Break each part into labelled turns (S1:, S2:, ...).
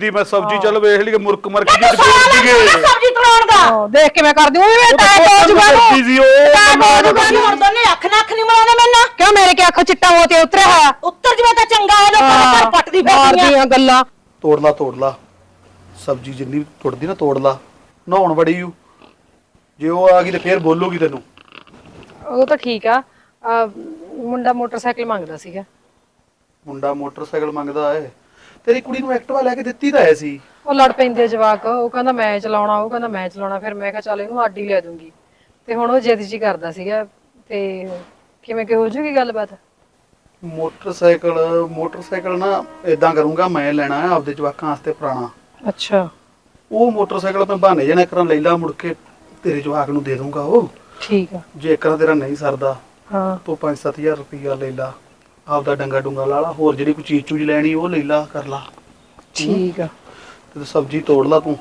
S1: ਦੀ ਮੈਂ ਸਬਜ਼ੀ ਚੱਲ ਵੇਖ ਲਈ ਮੁਰਕ ਮਰਕ
S2: ਤੂੰ
S1: ਫੇਰ
S2: ਲੱਗ
S1: ਦੀਏ
S2: ਸਬਜ਼ੀ ਤੜਾਉਣ ਦਾ।
S3: ਦੇਖ ਕੇ ਮੈਂ ਕਰਦੀ ਉਹ ਵੀ
S1: ਤਾਂ
S3: ਟੈਕ ਹੋ ਜੂਗਾ
S1: ਕੰਮ ਕਰਦੀ ਸੀ ਉਹ।
S3: ਟੈਕ ਹੋ ਜੂਗਾ
S2: ਮੈਨੂੰ ਹੁਣ ਦੋਨੇ ਅੱਖ ਨਾ ਅੱਖ ਨਹੀਂ ਮਿਲਾਉਣੇ ਮੈਨਾਂ।
S3: ਕਿਉਂ ਮੇਰੇ ਕੀ ਅੱਖ ਚਿੱਟਾ ਹੋ ਤੇ ਉਤਰਿਆ ਹੋਇਆ
S2: ਉੱਤਰ ਜਵੇ ਤਾਂ ਚੰਗਾ ਹੈ ਲੋਕਾਂ ਦੇ ਘਰ ਪੱਟਦੀ ਫਿਰਦੀਆਂ
S3: ਮਾਰਦੀਆਂ ਗੱਲਾਂ।
S1: ਤੋੜ ਲਾ ਤੋੜ ਲਾ। ਸਬਜ਼ੀ ਜਿੰਨੀ ਟੁੱਟਦੀ ਨਾ ਤੋੜ ਲਾ। ਨਹਾਉਣ ਬੜੀ ਹੂ ਜੇ ਉਹ ਆ ਗਈ ਤੇ ਫੇਰ ਬੋਲੂਗੀ ਤੈਨੂੰ।
S3: ਉਹ ਤਾਂ ਠੀਕ ਆ। ਆ, ਮੁੰਡਾ ਮੋਟਰਸਾਈਕਲ ਮੰਗਦਾ ਸੀਗਾ।
S1: ਮੁੰਡਾ ਮੋਟਰਸਾਈਕਲ ਮੰਗਦਾ ਏ ਤੇਰੀ ਕੁੜੀ ਨੂੰ ਐਕਟਿਵਾ ਲੈ ਕੇ ਦਿੱਤੀ ਤਾਂ ਐ ਸੀ।
S3: ਉਹ ਲੜ ਪੈਂਦੇ ਜਵਾਕ ਉਹ ਕਹਿੰਦਾ ਮੈਂ ਚਲਾਉਣਾ ਉਹ ਕਹਿੰਦਾ ਮੈਂ ਚਲਾਉਣਾ ਫਿਰ ਮੈਂ ਕਿਹਾ ਚੱਲ ਇਹਨੂੰ ਆਡੀ ਲੈ ਦੂੰਗੀ। ਤੇ ਹੁਣ ਉਹ ਜਿੱਦ ਜੀ ਕਰਦਾ ਸੀਗਾ ਤੇ ਕਿਵੇਂ ਕਿ ਹੋ ਜੂਗੀ ਗੱਲਬਾਤ?
S1: ਮੋਟਰਸਾਈਕਲ ਮੋਟਰਸਾਈਕਲ ਨਾ ਇਦਾਂ ਕਰੂੰਗਾ ਮੈਂ ਲੈਣਾ ਹੈ ਆਪਦੇ ਜਵਾਕਾਂ ਵਾਸਤੇ ਪੁਰਾਣਾ।
S3: ਅੱਛਾ।
S1: ਉਹ ਮੋਟਰਸਾਈਕਲ ਮੈਂ ਬਹਾਨੇ ਜਣਾ ਕਰਾਂ ਲੈ ਲਾ ਮੁੜ ਕੇ ਤੇਰੇ ਜਵਾਕ ਨੂੰ ਦੇ ਦੂੰਗਾ ਉਹ।
S3: ਠੀਕ ਆ।
S1: ਜੇ ਕਰਾਂ ਤੇਰਾ ਨਹੀਂ ਸਰਦਾ
S3: ਹਾਂ।
S1: ਤੂੰ 5-7000 ਰੁਪਈਆ ਲੈ ਲਾ। ਆਪਦਾ ਡੰਗਾ ਡੁੰਗਾ ਲਾ ਲਾ ਹੋਰ ਜਿਹੜੀ ਕੋਈ ਚੀਜ਼ ਚੂਜ ਲੈਣੀ ਉਹ ਲੈ ਲਾ ਕਰ ਲਾ।
S3: ਠੀਕ ਆ।
S1: ਤੇ ਸਬਜ਼ੀ ਤੋੜ ਲਾ ਤੂੰ।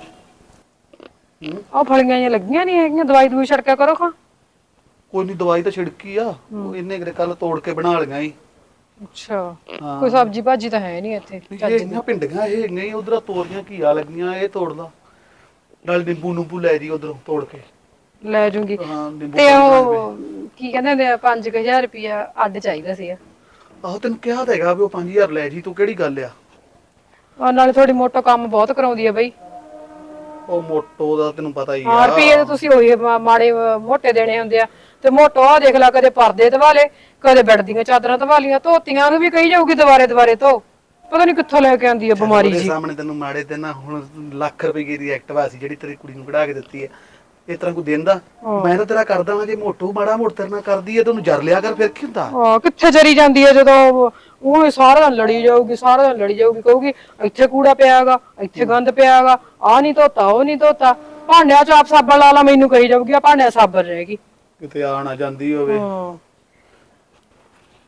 S3: ਉਹ ਫਲੀਆਂ ਜਿਹੀਆਂ ਲੱਗੀਆਂ ਨਹੀਂ ਹੈਗੀਆਂ ਦਵਾਈ ਦੂਈ ਛੜਕਿਆ ਕਰੋ ਖਾਂ।
S1: ਕੋਈ ਨਹੀਂ ਦਵਾਈ ਤਾਂ ਛਿੜਕੀ ਆ। ਉਹ ਇੰਨੇ ਕਿਤੇ ਕੱਲ ਤੋੜ ਕੇ ਬਣਾ ਲਈਆਂ ਈ
S3: ਅੱਛਾ।
S1: ਹਾਂ।
S3: ਕੋਈ ਸਬਜ਼ੀ ਭਾਜੀ ਤਾਂ ਹੈ ਨਹੀਂ ਇੱਥੇ
S1: ਇਹ ਇਹਨਾਂ ਪਿੰਡੀਆਂ ਇਹ ਨਹੀਂ ਉਧਰ ਤੋਰੀਆਂ ਘੀਆ ਲੱਗੀਆਂ ਇਹ ਤੋੜ ਲਾ। ਨਾਲ ਨਿੰਬੂ ਨੂੰਬੂ ਲੈ ਜੀ ਉਧਰੋਂ ਤੋੜ ਕੇ।
S3: ਲੈ ਜੂੰਗੀ।
S1: ਹਾਂ ਨਿੰਬੂ
S3: ਤੇ ਉਹ ਕੀ ਕਹਿੰਦੇ ਹੁੰਦੇ ਆ 5000 ਰੁਪਿਆ ਅੱਡ ਚਾਹੀਦਾ ਸੀਗਾ।
S1: ਆਹੋ ਤੈਨੂੰ ਕਿਹਾ ਤਾਂ ਹੈਗਾ ਵੀ ਉਹ 5000 ਲੈ ਜੀ ਤੂੰ ਕਿਹੜੀ ਗੱਲ ਆ?
S3: ਔਰ ਨਾਲੇ ਥੋੜੀ ਮੋਟੋ ਕੰਮ ਬਹੁਤ ਕਰਾਉਂਦੀ ਆ ਬਈ।
S1: ਉਹ ਮੋਟੋ ਦਾ ਤੈਨੂੰ ਪਤਾ ਹੀ
S3: ਹਾਂ
S1: ਆ
S3: ਰੁਪਏ ਤਾਂ ਤੁਸੀਂ ਉਹੀ ਮਾ- ਮਾੜੇ ਅਹ, ਮੋਟੇ ਦੇਣੇ ਹੁੰਦੇ ਆ। ਤੇ ਮੋਟੋ ਆ ਦੇਖ ਲੈ ਕਦੇ ਪਰਦੇ ਧਵਾਲੇ ਕਦੇ ਬੈੱਡ ਦੀਆਂ ਚਾਦਰਾਂ ਧਵਾਲੀਆਂ ਧੋਤੀਆਂ ਨੂੰ ਵੀ ਕਹੀ ਜਾਊਗੀ ਦੁਬਾਰੇ ਦੁਬਾਰੇ ਧੋ। ਪਤਾ ਨਹੀਂ ਕਿੱਥੋਂ ਲੈ ਕੇ ਆਂਦੀ ਆ ਬਿਮਾਰੀ
S1: ਉਹਦੇ
S3: ਜੀ।
S1: ਸਾਹਮਣੇ ਤੈਨੂੰ ਮਾੜੇ ਤੇ ਨਾ ਹੁਣ ਲੱਖ ਰੁਪਏ ਦੀ ਐਕਟਿਵਾ ਸੀ ਜਿਹੜੀ ਤੇਰੀ ਕੁੜੀ ਨੂੰ ਕਢਾ ਕੇ ਦਿੱਤੀ ਹੈ ਇਸ ਤਰ੍ਹਾਂ ਕੋਈ ਦਿੰਦਾ ਮੈਂ ਤਾਂ ਤੇਰਾ ਕਰਦਾ ਹਾਂ ਜੇ ਮੋਟੂ ਮਾੜਾ ਮੋੜ ਤੇਰੇ ਨਾਲ ਕਰਦੀ ਹੈ ਤੈਨੂੰ ਜਰ ਲਿਆ ਕਰ ਫਿਰ ਕੀ ਹੁੰਦਾ?
S3: ਹਾਂ ਕਿੱਥੇ ਚਰੀ ਜਾਂਦੀ ਹੈ ਜਦੋਂ ਉਹ- ਸਾਰਾ ਦਿਨ ਲੜੀ ਜਾਊਗੀ ਸਾਰਾ ਦਿਨ ਲੜੀ ਜਾਊਗੀ ਕਹੂਗੀ ਇੱਥੇ ਕੂੜਾ ਪਿਆ ਹੈਗਾ ਇੱਥੇ ਗੰਦ ਪਿਆ ਹੈਗਾ ਆ ਨਹੀਂ ਧੋਤਾ ਉਹ ਨਹੀਂ ਧੋਤਾ ਭਾਂਡਿਆਂ ਚ ਆਪ ਸਾਬਣ ਲਾ ਲਾ ਮੈਨੂੰ ਕਹੀ ਜਾਊਗੀ ਆ ਭਾਂਡਿਆਂ ਸਾਬਣ ਰਹੇਗੀ
S1: ਕਿਤੇ ਆ ਨਾ ਜਾਂਦੀ ਹੋਵੇ।
S3: ਹਾਂ।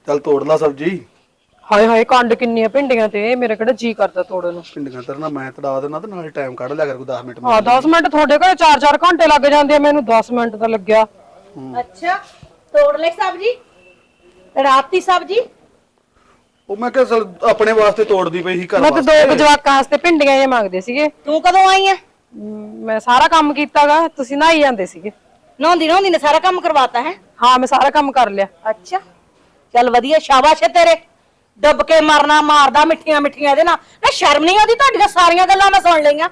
S1: ਚੱਲ ਤੋੜ ਲਾ ਸਬਜੀ।
S3: ਹਾਏ ਹਾਏ ਕੰਡ ਕਿੰਨੀਆਂ ਭਿੰਡੀਆਂ ਤੇ ਮੇਰੇ ਕਿਹੜਾ ਜੀ ਕਰਦਾ ਤੋੜਨ ਨੂੰ।
S1: ਪਿੰਡੀਆਂ ਤੇਰੇ ਨਾਲ ਮੈਂ ਤੜਾ ਦੇਣਾ ਤੇ ਨਾਲੇ ਟਾਈਮ ਕੱਢ ਲਿਆ ਕਰ ਕੋਈ 10 ਮਿੰਟ
S3: ਹਾਂ 10 ਮਿੰਟ ਤੁਹਾਡੇ ਕੋਲ 4-4 ਘੰਟੇ ਲੱਗ ਜਾਂਦੇ ਆ ਮੈਨੂੰ 10 ਮਿੰਟ ਤਾਂ ਲੱਗਿਆ।
S2: ਅੱਛਾ ਤੋੜ ਲੈ ਸਬਜ਼ੀ। ਰਾਤੀ ਸਬਜ਼ੀ।
S1: ਉਹ ਮੈਂ ਕਿਹਾ ਚੱਲ ਆਪਣੇ ਵਾਸਤੇ ਤੋੜਦੀ ਪਈ ਸੀ ਘਰ
S3: ਮੈਂ ਤਾਂ ਦੋ ਕੁ ਜਵਾਕਾਂ ਵਾਸਤੇ ਭਿੰਡੀਆਂ ਜੇ ਮੰਗਦੇ ਸੀਗੇ।
S2: ਤੂੰ ਕਦੋਂ ਆਈ ਐ
S3: ਮ, ਮੈਂ ਸਾਰਾ ਕੰਮ ਕੀਤਾਗਾ ਤੁਸੀਂ ਨਹਾਈ ਜਾਂਦੇ ਸੀਗੇ।
S2: ਨਹਾਉਂਦੀ ਨਹਾਉਂਦੀ ਨੇ ਸਾਰਾ ਕੰਮ ਕਰਵਾਤਾ ਹੈ?
S3: ਹਾਂ ਮੈਂ ਸਾਰਾ ਕੰਮ ਕਰ ਲਿਆ।
S2: ਅੱਛਾ। ਚੱਲ ਵਧੀਆ ਸ਼ਾਬਾਸ਼ ਏ ਤੇਰੇ। ਡੁੱਬ ਕੇ ਮਰਨਾ ਮਾਰਦਾ ਮਿੱਠੀਆਂ ਮਿੱਠੀਆਂ ਇਹਦੇ ਨਾਲ। ਨਾ ਸ਼ਰਮ ਨਹੀਂ ਆਉਂਦੀ ਤੁਹਾਡੀਆਂ ਸਾਰੀਆਂ ਗੱਲਾਂ ਮੈਂ ਸੁਣ ਲਈਆਂ।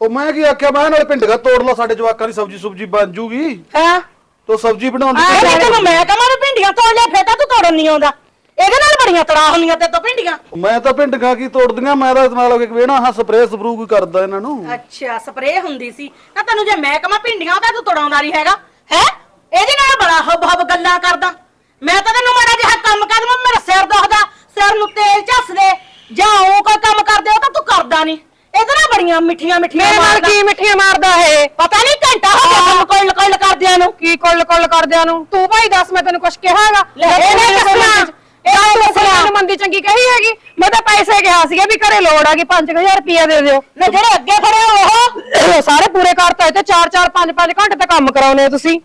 S1: ਉਹ ਮੈਂ ਕੀ ਆਖਿਆ ਮੈਂ ਨਾਲੇ ਪਿੰਡੀਆਂ ਤੋੜ ਲਾ ਸਾਡੇ ਜਵਾਕਾਂ ਦੀ ਸਬਜੀ ਸੁਬਜੀ ਬਣ ਜੂਗੀ।
S2: ਹਾਂ?
S1: ਤੋ ਸਬਜੀ ਬਣਾਉਂਦੀ
S2: ਆਏ ਨਹੀਂ ਤੈਨੂੰ ਮੈਂ ਕਹਾਂ ਵੀ ਭਿੰਡੀਆਂ ਤੋੜ ਲਿਆ ਫੇਰ ਤਾਂ ਤੂੰ ਤੋੜਨ ਨਹੀਂ ਆਉਂਦਾ। ਇਹਦੇ ਨਾਲ ਬੜੀਆਂ ਤੜਾ ਹੁੰਦੀਆਂ ਤੇ ਤੋਂ ਭਿੰਡੀਆਂ।
S1: ਮੈਂ ਤਾਂ ਪਿੰਡੀਆਂ ਕੀ ਤੋੜਦੀਆਂ ਮੈਂ ਤਾਂ ਮਤਲਬ ਕਿ ਵੇਣਾ ਹਾਂ ਸਪਰੇਅ ਸਪਰੂ ਕੋਈ ਕਰਦਾ ਇਹਨਾਂ ਨੂੰ।
S2: ਅੱਛਾ ਸਪਰੇਅ ਹੁੰਦੀ ਸੀ। ਤਾਂ ਤੈਨੂੰ ਜੇ ਮੈਂ ਕਹਾਂ ਭਿੰਡੀਆਂ ਤਾਂ ਤੂੰ ਤੋੜਾਉਂਦਾ ਨਹੀਂ ਹੈਗਾ। ਹੈ? ਇਹਦੇ ਨਾਲ ਬੜਾ ਹਬ ਹਬ ਗੱਲਾਂ ਕਰਦਾ। ਮੈਂ ਤਾਂ ਤੈਨੂੰ ਮਾੜਾ ਜਿਹਾ ਕੰਮ ਕਰ ਦਵਾਂ ਮੇਰਾ ਸਿਰ ਦੁਖਦਾ। ਸਿਰ ਨੂੰ ਤੇਲ ਝੱਸ ਦੇ ਜਾਂ ਉਹ ਕੋਈ ਕੰਮ ਕਰਦੇ ਉਹ ਤਾਂ ਤੂੰ ਕਰਦਾ ਨਹੀਂ। ਇਹਦੇ ਨਾਲ ਬੜੀਆਂ ਮਿੱਠੀਆਂ ਮਿੱਠੀਆਂ
S3: ਮੇਰੇ ਨਾਲ
S2: ਮਾਰਦਾ।
S3: ਕੀ ਮਿੱਠੀਆਂ ਮਾਰਦਾ ਇਹ?
S2: ਪਤਾ ਨਹੀਂ ਘੰਟਾ ਹੋ ਗਿਆ ਕੰਮ ਕੋਲ ਕੋਲ ਕਰਦਿਆਂ ਨੂੰ।
S3: ਕੀ ਕੁੱਲ ਕੁੱਲ ਕਰਦਿਆਂ ਨੂੰ? ਤੂੰ ਭਾਈ ਦੱਸ ਮੈਂ ਤੈਨੂੰ ਕੁਝ ਕਿਹਾ ਹੈਗਾ।
S2: ਲੈ, ਇਹਨੇ ਦੱਸਣਾ।
S3: ਇਹ ਦੱਸਣਾ। ਮੰਦੀ ਚੰਗੀ ਕਹੀ ਹੈਗੀ। ਮੈਂ ਤਾਂ ਪੈਸੇ ਕਿਹਾ ਸੀਗਾ ਵੀ ਘਰੇ ਲੋੜ ਆ ਗਈ 5000 ਰੁਪਇਆ ਦੇ ਦਿਓ।
S2: ਨਾ ਜਿਹੜੇ ਅੱਗੇ ਖੜੇ ਆ ਉਹ।
S3: ਸਾਰੇ ਪੂਰੇ ਕਰਤਾ ਤੇ 4 4 5 5 ਘੰਟੇ ਤਾਂ ਕੰਮ ਕਰਾਉਨੇ ਆ ਤੁਸੀਂ।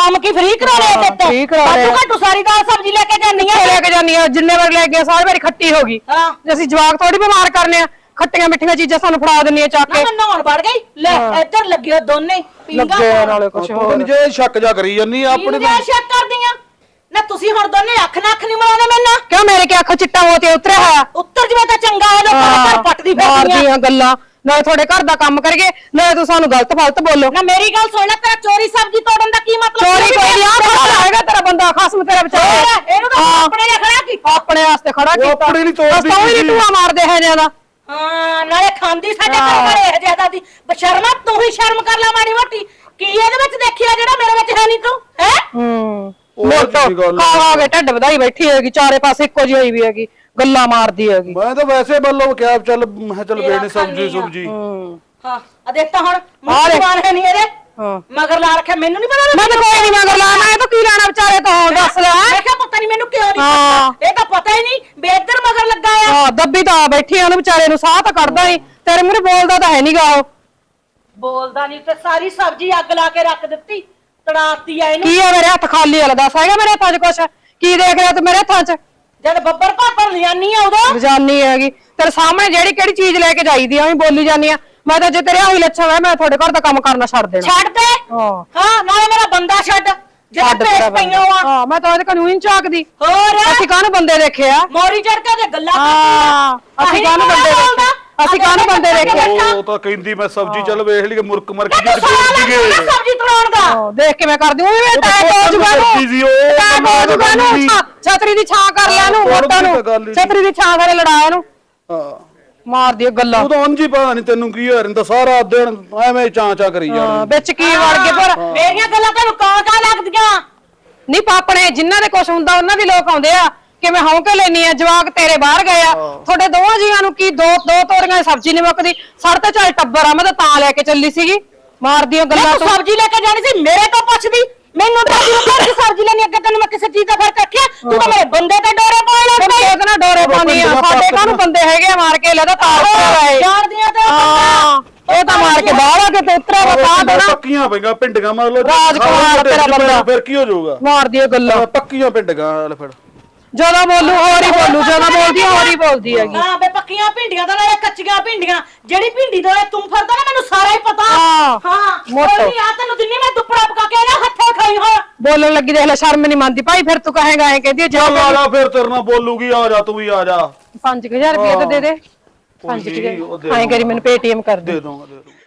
S2: ਕੰਮ ਕੀ ਫ੍ਰੀ ਕਰਾ ਲਿਆ ਤੇ
S3: free ਕਰਾ ਲਿਆ।
S2: ਘੱਟੂ ਸਾਰੀ ਦਾਲ ਸਬਜ਼ੀ ਲੈ ਕੇ ਜਾਂਦੀ ਆ।
S3: ਲੈ ਕੇ ਜਾਨੀ ਆ? ਜਿੰਨੇ ਵਾਰ ਲੈ ਗਿਆ ਸਾਰੇ ਵਾਰੀ ਖੱਟੀ ਹੋ ਗਈ।
S2: ਹਾਂ।
S3: ਜੇ ਅਸੀਂ ਜਵਾਕ ਥੋੜੀ ਬਿਮਾਰ ਕਰਨੇ ਆ ਖੱਟੀਆਂ ਮਿੱਠੀਆਂ ਚੀਜ਼ਾਂ ਸਾਨੂੰ ਫੜਾ ਦਿੰਨੀ ਆ ਚੱਕ
S2: ਨਾ
S3: ਕੇ।
S2: ਮੈਂ ਨਹਾਉਣ ਵੜ ਗਈ। ਲੈ ਇੱਧਰ ਲੱਗੇ ਹੋ ਦੋਨੇ ਪੀਂਘਾਂ
S3: ਲੱਗੇ। ਨਾਲੇ
S1: ਤੂੰ
S3: ਹੋਰ।
S1: ਤਾਂ ਜੇ ਸ਼ੱਕ ਜਾ ਕਰੀ ਜੰਨੀ
S2: ਕੀ
S1: ਆਪਣੇ
S2: ਨਜਾਇਜ਼ ਸ਼ੱਕ ਕਰਦੀਆਂ ਨਾ ਤੁਸੀਂ ਹੁਣ ਦੋਨੇ ਅੱਖ ਨਾ ਅੱਖ ਨਹੀਂ ਮਿਲਾਉਣੇ ਮੈਨਾਂ
S3: ਕਿਉਂ ਮੇਰੇ ਕੀ ਅੱਖ ਚਿੱਟਾ ਹੋ ਤੇ ਉਤਰਿਆ ਹੋਇਆ?
S2: ਉੱਤਰ ਜਵੇ ਤਾਂ ਚੰਗਾ ਹੈ ਲੋਕਾਂ ਦੇ ਘਰ ਪੱਟਦੀ ਫਿਰਦੀਆਂ
S3: ਮਾਰਦੀਆਂ ਗੱਲਾਂ। ਨਾਲੇ ਤੁਹਾਡੇ ਘਰ ਦਾ ਕੰਮ ਕਰੀਏ ਨਾਲੇ ਤੂੰ ਸਾਨੂੰ ਗਲਤ ਫਲਤ ਬੋਲੋ।
S2: ਨਾ ਮੇਰੀ ਗੱਲ ਸੁਣ ਲੈ ਤੇਰਾ ਚੋਰੀ ਸਬਜ਼ੀ ਤੋੜਨ ਦਾ ਕੀ ਮਤਲਬ
S3: ਚੋਰੀ ਕੋਈ ਨਹੀਂ ਆ ਖੜਾ ਹੈਗਾ ਤੇਰਾ ਤੇਰਾ ਵਿਚਾਰਾ।
S2: ਇਹਨੂੰ ਤਾਂ
S3: ਹਾਂ।
S2: ਆਪਣੇ ਨੇ ਖੜਾ ਕੀਤਾ
S3: ਆਪਣੇ ਵਾਸਤੇ ਖੜਾ
S1: ਉਹ
S3: ਕੀਤਾ।
S1: ਆਪਣੇ ਲਈ ਤੋੜਦੀ
S3: ਬਸ ਤਾਂ ਉਹ ਹੀ। ਟੂਆ ਮਾਰਦੇ ਹੈ ਜ਼ਿਆਦਾ
S2: ਹਾਂ ਨਾਲੇ ਖਾਂਦੀ ਸਾਡੇ ਘਰ ਘਰੇ ਇਹ ਜ਼ਿਆਦਾ ਦੀ ਬਸ਼ਰਮਾ ਤੂੰ ਹੀ ਸ਼ਰਮ ਕਰ ਲੈ ਮਾੜੀ ਮੋਟੀ। ਕੀ ਇਹਦੇ ਵਿੱਚ ਦੇਖਿਆ ਜਿਹੜਾ ਮੇਰੇ ਵਿੱਚ ਹੈ ਨਹੀਂ ਤੂੰ? ਹੈ?
S3: ਹੂੰ।
S1: ਉਹ
S3: ਮੋਟੋ
S1: ਜੀ ਗੱਲ
S3: ਖਾ ਖਾ ਕੇ ਢੱਡ ਵਧਾਈ ਬੈਠੀ ਹੈਗੀ ਚਾਰੇ ਪਾਸੇ ਇੱਕੋ ਜਿਹੀ ਹੋਈ ਵੀ ਹੈਗੀ ਗੱਲਾਂ ਮਾਰਦੀ ਹੈਗੀ
S1: ਮੈਂ ਤਾਂ ਵੈਸੇ ਬੱਲੋ ਕਿਹਾ ਚੱਲ ਮੈਂ ਕਿਹਾ ਚੱਲ
S2: ਤੇਰਾ
S1: ਸਬਜੀ
S2: ਆ।
S1: ਸੁਬਜੀ।
S3: ਹੂੰ।
S2: ਹਾਂ ਆ ਦੇਖ ਤਾਂ ਹੁਣ ਮੁਸਲਮਾਨ। ਹੈ ਨਹੀਂ ਇਹਦੇ।
S3: ਹਾਂ।
S2: ਮਗਰ ਲਾ ਰੱਖਿਆ ਮੈਨੂੰ ਨਹੀਂ ਪਤਾ
S3: ਮੈਂ ਤਾਂ ਕੋਈ ਨਹੀਂ ਮਗਰ ਲਾਣਾ ਇਹ ਤਾਂ ਕੀ ਲੈਣਾ ਵਿਚਾਰੇ ਤੋਂ ਦੱਸ ਲੈ।
S2: ਮੈਂ ਕਿਹਾ ਪਤਾ ਨਹੀਂ ਮੈਨੂੰ ਕਿਉਂ ਨਹੀਂ। ਪਤਾ। ਇਹ ਤਾਂ ਪਤਾ ਹੀ ਨਹੀਂ ਬੇਦਰ ਮਗਰ ਲੱਗਾ ਆ।
S3: ਹਾਂ ਦੱਬੀ ਤਾਂ ਬੈਠੀ ਆ ਉਹਨੂੰ ਵਿਚਾਰੇ ਨੂੰ ਸਾਹ ਤਾਂ ਕੱਢਦਾ ਨਹੀਂ ਤੇਰੇ ਮੂਹਰੇ ਬੋਲਦਾ ਤਾਂ ਹੈ ਨਹੀਂਗਾ ਉਹ।
S2: ਬੋਲਦਾ ਨਹੀਂ ਤੇ ਸਾਰੀ ਸਬਜ਼ੀ ਅੱਗ ਲਾ ਕੇ ਰੱਖ ਦਿੱਤੀ ਤੜਾਤੀ ਆ ਇਹਨੂੰ।
S3: ਕੀ ਆ ਮੇਰੇ ਹੱਥ ਖਾਲੀ ਵਾਲਾ ਦੱਸ ਹੈਗਾ ਮੇਰੇ ਹੱਥਾਂ 'ਚ ਕੁਛ? ਕੀ ਦੇਖ ਰਿਹਾ ਤੂੰ ਮੇਰੇ ਹੱਥਾਂ 'ਚ?
S2: ਜਦ ਬੱਬਰ ਭਾਪਰ ਲਿਆਨੀ ਆ ਉਦੋਂ?
S3: ਰਜਾਨੀ ਹੈਗੀ। ਤੇਰੇ ਸਾਹਮਣੇ ਜਿਹੜੀ ਕਿਹੜੀ ਚੀਜ਼ ਲੈ ਕੇ ਜਾਈਦੀ ਆ ਉਹੀ ਬੋਲੀ ਜਾਂਦੀ ਆ। ਮੈਂ ਤਾਂ ਜੇ ਤੇਰੇ ਆਹੀ ਲੱਛਣ ਹੈ ਮੈਂ ਤੁਹਾਡੇ ਘਰ ਦਾ ਕੰਮ ਕਰਨਾ ਛੱਡ ਦੇਣਾ।
S2: ਛੱਡ ਦੇ?
S3: ਹਾਂ।
S2: ਹਾਂ ਨਾਲੇ ਮੇਰਾ ਬੰਦਾ ਛੱਡ। ਜਿਹੜਾ
S3: ਛੱਡ
S2: ਪੇਸ਼
S3: ਤੇਰਾ।
S2: ਪਈਆਂ ਆ
S3: ਹਾਂ ਮੈਂ ਤਾਂ ਉਹਦੇ ਕਾਨੂੰਨ ਝਾਕਦੀ।
S2: ਹੋਰ?
S3: ਅਸੀਂ ਕਾਹਨੂੰ ਬੰਦੇ ਦੇਖੇ ਆ?
S2: ਮੋਰੀ ਚੜ ਕੇ ਤੇ ਗੱਲਾਂ
S3: ਹਾਂ ਅਸੀਂ ਕਾਹਨੂੰ ਬੰਦੇ ਦੇਖੇ? ਅਸੀਂ ਕਾਹਨੂੰ ਬੰਦੇ ਦੇਖੇ?
S1: ਉਹ ਤਾਂ ਕਹਿੰਦੀ ਮੈਂ ਸਬਜ਼ੀ ਚੱਲ ਵੇਖ ਲਈ ਮੁਰਕ ਮਰ ਕੇ
S2: ਤੂੰ ਲੱਗ ਸਬਜ਼ੀ ਤਰਾਉਣ ਦਾ।
S3: ਹਾਂ, ਦੇਖ ਕੇ ਮੈਂ ਕਰਦੀ ਉਹ ਵੀ
S1: ਤਾਂ
S3: ਟੈਕ ਹੋ ਜੂਗਾ
S1: ਕਰਦੀ ਸੀ, ਉਹ
S3: ਨੂੰ ਟੈਕ ਹੋ ਜੂਗਾ ਨੂੰ ਛਤਰੀ ਦੀ ਛਾਂ ਕਰ ਲਿਆ ਨੂੰ
S1: ਹਾਂ,
S3: ਵੋਟਾਂ ਨੂੰ।
S1: ਤਾਂ ਗੱਲ ਹੀ
S3: ਛਤਰੀ ਦੀ ਛਾਂ ਕਰੇ ਲੜਾਇਆ ਨੂੰ
S1: ਹਾਂ।
S3: ਮਾਰ ਦਿਓ ਗੱਲਾਂ।
S1: ਉਹ ਤਾਂ ਉਂਝ ਹੀ ਪਤਾ ਨਹੀਂ ਤੈਨੂੰ ਕੀ ਹੋਇਆ ਰਹਿੰਦਾ ਸਾਰਾ ਦਿਨ ਐਵੇਂ ਚਾਂ ਚਾਂ ਕਰੀ
S3: ਹਾਂ,
S1: ਜਾਣੀ।
S3: ਵਿੱਚ ਕੀ ਵੜ ਗਏ ਪਰ
S2: ਮੇਰੀਆਂ ਗੱਲਾਂ ਤੈਨੂੰ ਕਾਂ ਕਾਂ ਲੱਗਦੀਆਂ?
S3: ਨਹੀਂ ਪਾਪਣੇ ਜਿਨ੍ਹਾਂ ਦੇ ਕੁਝ ਹੁੰਦਾ ਉਹਨਾਂ ਦੇ ਲੋਕ ਆਉਂਦੇ ਆ। ਕਿ ਮੈਂ ਹੌਂਕੇ ਲੈਣੀ ਆ? ਜਵਾਕ ਤੇਰੇ ਬਾਹਰ ਗਏ ਆ। ਤੁਹਾਡੇ ਦੋਵਾਂ ਜੀਆਂ ਨੂੰ ਕੀ ਦੋ ਦੋ ਤੋਰੀਆਂ ਦੀ ਸਬਜ਼ੀ ਨਹੀਂ ਮੁੱਕਦੀ? ਸੜ ਤੇ ਚੱਲ ਟੱਬਰ ਆ ਮੈਂ ਤਾਂ ਤਾਂ ਲੈ ਕੇ ਚੱਲੀ ਸੀਗੀ। ਮਾਰਦੀਆਂ ਗੱਲਾਂ
S2: ਤੂੰ
S3: ਤੂੰ।
S2: ਸਬਜ਼ੀ ਲੈ ਕੇ ਜਾਣੀ ਸੀ ਮੇਰੇ ਤੋਂ ਪੁੱਛਦੀ। ਮੈਨੂੰ ਤਾਂ ਜੀ ਸਬਜ਼ੀ ਲੈਣੀ ਅੱਗੇ ਤੈਨੂੰ ਮੈਂ ਕਿਸੇ ਚੀਜ਼ ਦਾ ਫ਼ਰਕ ਰੱਖਿਆ? ਤੂੰ ਤਾਂ ਮੇਰੇ ਬੰਦੇ ਤੇ ਡੋਰੇ ਪਾਉਣ
S3: ਨਾਲ ਡੋਰੇ ਪਾਉਂਦੀ ਆ? ਸਾਡੇ ਕਾਹਨੂੰ ਬੰਦੇ ਹੈਗੇ ਆ ਮਾਰ ਕੇ? ਲੈਦਾ ਤਾਰ ਆਏ
S2: ਜਾਣਦੀਆਂ ਤੇ
S3: ਹਾਂ ਇਹ ਤਾਂ ਮਾਰ ਕੇ ਬਾਹਰ ਆ ਕੇ ਤੇ ਉਤਰਿਆ ਵਾ ਤਾਂ ਦੇਣਾ।
S1: ਪੱਕੀਆਂ ਪਈਆਂ ਪਿੰਡੀਆਂ ਮੰਨ ਲਓ
S3: ਰਾਜਕੁਮਾਰ ਤੇਰਾ ਬੰਦਾ।
S1: ਫਿਰ ਕੀ ਹੋ ਜਾਊਗਾ?
S3: ਮਾਰਦੀ ਗੱਲਾਂ।
S1: ਪੱਕੀਆਂ ਪਿੰਡੀਆਂ ਲੈ ਫਿਰ।
S3: ਜਦੋਂ ਬੋਲੂ ਹੋਰ ਹੀ ਬੋਲੂ ਜਦੋਂ ਬੋਲਦੀ ਹੋਰ ਹੀ ਬੋਲਦੀ ਹੈਗੀ।
S2: ਹਾਂ ਬੇ ਪੱਕੀਆਂ ਭਿੰਡੀਆਂ ਦਾ ਨਾਲੇ ਕੱਚੀਆਂ ਭਿੰਡੀਆਂ ਜਿਹੜੀ ਭਿੰਡੀ ਦਾ ਤੂੰ ਫਰਦਾ ਨਾ ਮੈਨੂੰ ਸਾਰਾ ਹੀ ਪਤਾ।
S3: ਹਾਂ,
S2: ਹਾਂ
S3: ਮੋਟੋ।
S2: ਆ ਤੈਨੂੰ ਦਿੰਨੀ ਮੈਂ ਦੁੱਪੜਾ ਪਕਾ ਕੇ ਨਾ ਹੱਥੇ ਖਾਈ ਹਾਂ
S3: ਬੋਲਣ ਲੱਗੀ ਦੇਖ ਲੈ ਸ਼ਰਮ ਨਹੀਂ ਮੰਨਦੀ। ਭਾਈ ਫਿਰ ਤੂੰ ਕਹੇਗਾ ਐ ਕਹਿੰਦੀ ਜਾ
S1: ਚੱਲ ਆ ਜਾ ਫਿਰ ਤੇਰੇ ਨਾਲ ਬੋਲੂਗੀ ਆ ਜਾ ਤੂੰ ਵੀ ਆ ਜਾ।
S3: 5000 ਰੁਪਏ ਤਾਂ ਦੇ ਦੇ।
S1: ਕੋਈ ਨੀ, ਉਹ ਦੇ
S3: 5000 ਐਂ ਕਰੀ ਮੈਨੂੰ ਪੇਟੀਐਮ ਕਰ ਦੇ।
S1: ਦੇ ਦੂੰਗਾ ਦੇ ਦੂੰਗਾ